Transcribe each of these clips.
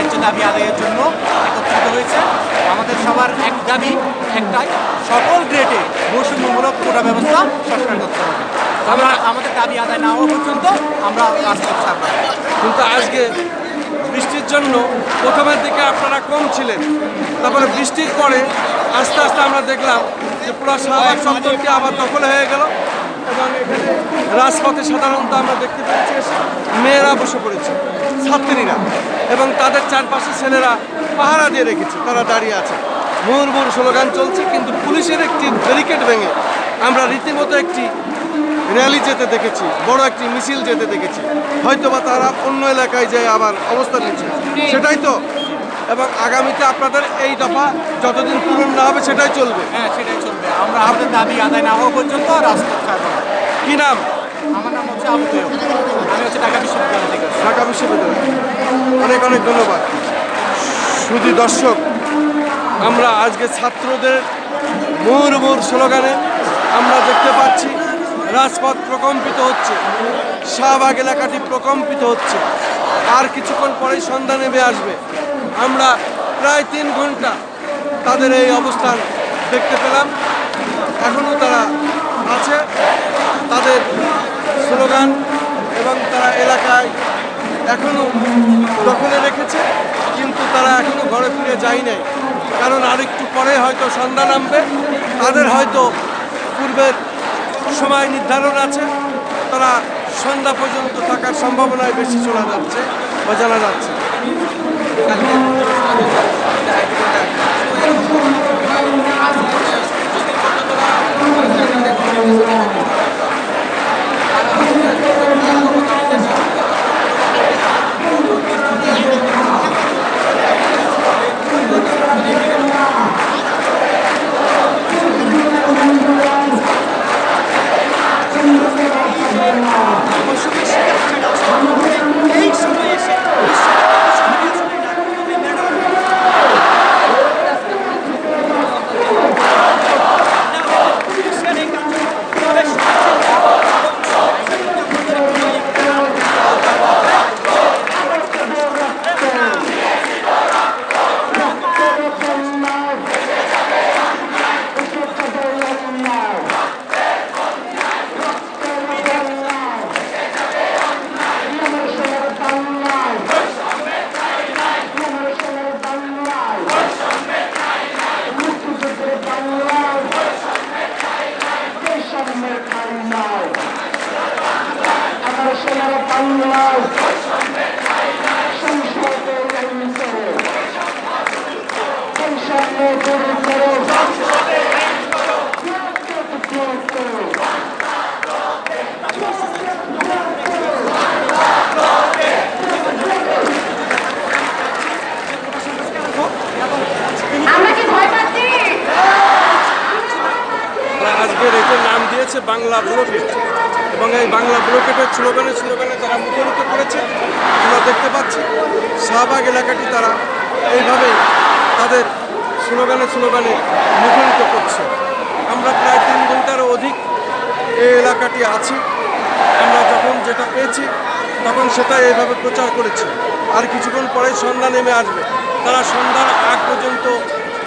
ন্যায্য দাবি আদায়ের জন্য একত্রিত হয়েছে। আমাদের সবার এক দাবি একটাই, সকল গ্রেডে বৈষম্যমূলক কোটা ব্যবস্থা সংস্কার করতে হবে। আমরা আমাদের দাবি আদায় না হওয়া পর্যন্ত আমরা রাজপথ ছাড়ব কিন্তু আজকে বৃষ্টির জন্য প্রথমের দিকে আপনারা কম ছিলেন, তারপরে বৃষ্টির পরে আস্তে আস্তে আমরা দেখলাম যে পুরো শাহবাগ সম্পর্কে আবার দখল হয়ে গেল এবং এখানে রাজপথে সাধারণত আমরা দেখতে পেয়েছি, মেয়েরা বসে পড়েছে। ছাত্রীরা এবং তাদের চারপাশে ছেলেরা পাহারা দিয়ে রেখেছে তারা দাঁড়িয়ে আছে। মুহুর্মুর স্লোগান চলছে কিন্তু পুলিশের একটি ব্যারিকেড ভেঙে আমরা রীতিমতো একটি র্যালি যেতে দেখেছি বড় একটি মিছিল যেতে দেখেছি। হয়তোবা তারা অন্য এলাকায় যায় আবার অবস্থান নিচ্ছে। সেটাই তো। এবং আগামীতে আপনাদের এই দফা যতদিন পূরণ না হবে সেটাই চলবে। হ্যাঁ সেটাই চলবে। আমরা আমাদের দাবি আদায় না হওয়া পর্যন্ত ছাড়ব কি নাম? আমার নাম হচ্ছে আবু আমি হচ্ছে ঢাকা অনেক ধন্যবাদ। শুধু দর্শক, আমরা আজকে ছাত্রদের মুহুর মুহুর স্লোগানে আমরা দেখতে পাচ্ছি, রাজপথ প্রকম্পিত হচ্ছে, শাহবাগ এলাকাটি প্রকম্পিত হচ্ছে, আর কিছুক্ষণ পরেই সন্ধ্যা নেমে আসবে। আমরা প্রায় তিন ঘণ্টা তাদের এই অবস্থান দেখতে পেলাম। এখনও তারা আছে, তাদের স্লোগান এবং তারা এলাকায় এখনও দখলে রেখেছে, কিন্তু তারা এখনও ঘরে ফিরে যায় নাই। কারণ আরেকটু পরে হয়তো সন্ধ্যা নামবে। তাদের হয়তো পূর্বের সময় নির্ধারণ আছে। তারা সন্ধ্যা পর্যন্ত থাকার সম্ভাবনায় বেশি শোনা যাচ্ছে বা জানা যাচ্ছে আমার নাম বাংলা ব্লকেট এবং এই বাংলা ব্লকেটের স্লোগানে স্লোগানে তারা মুখরিত করেছে, আমরা দেখতে পাচ্ছি, শাহবাগ এলাকাটি তারা এইভাবেই তাদের স্লোগানে স্লোগানে মুখরিত করছে। আমরা প্রায় তিন ঘন্টারও অধিক এই এলাকাটি আছি। আমরা যখন যেটা পেয়েছি, তখন সেটা এইভাবে প্রচার করেছি। আর কিছুক্ষণ পরে সন্ধ্যা নেমে আসবে। তারা সন্ধ্যার আগ পর্যন্ত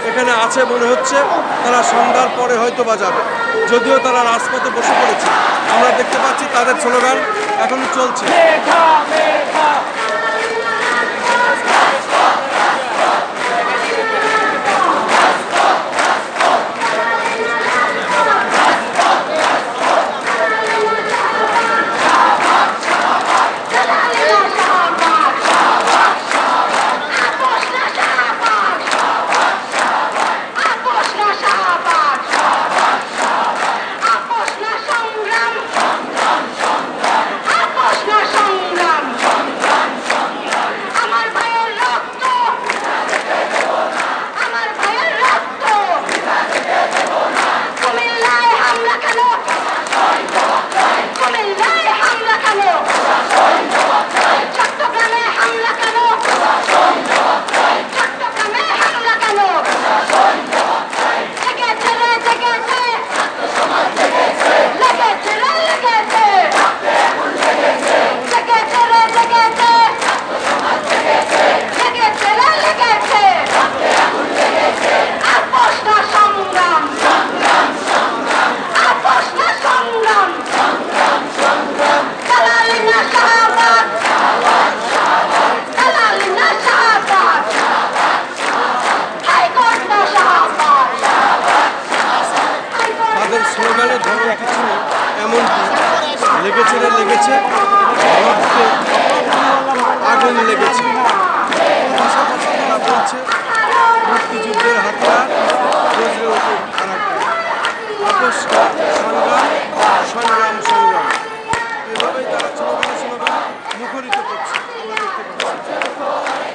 এখানে আছে মনে হচ্ছে তারা সন্ধ্যার পরে হয়তো বা যাবে। যদিও তারা রাজপথে বসে পড়েছে। আমরা দেখতে পাচ্ছি তাদের স্লোগান, এখনও চলছে। লেগেছে হচ্ছে মুক্তিযুদ্ধের হাতিয়ার তপস্যা সংগ্রাম সংগ্রাম সংগ্রাম এভাবেই তারা ছোটোবেলা ছোটোবেলা মুখরিত করছে। আমরা দেখতে পাচ্ছি।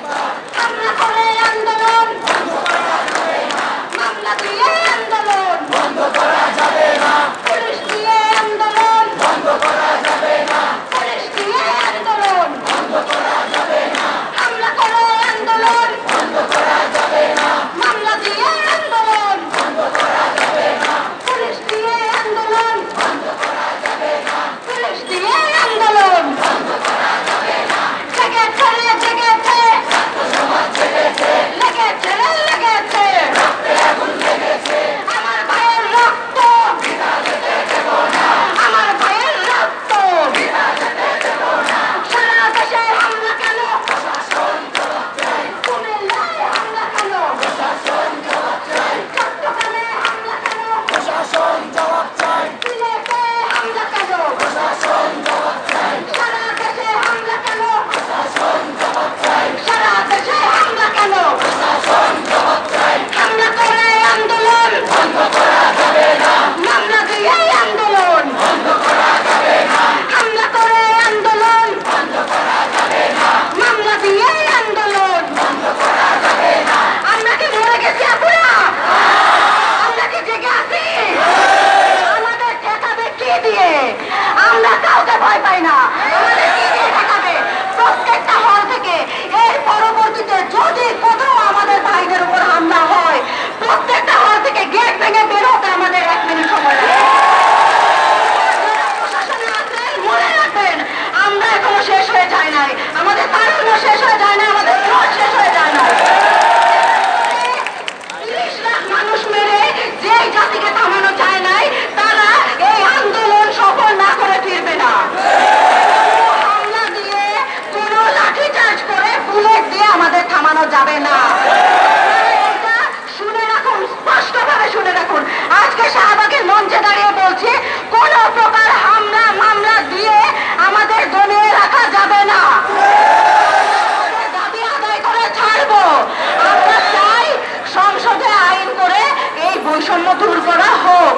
আমরা চাই সংসদে আইন করে এই বৈষম্য দূর করা হোক।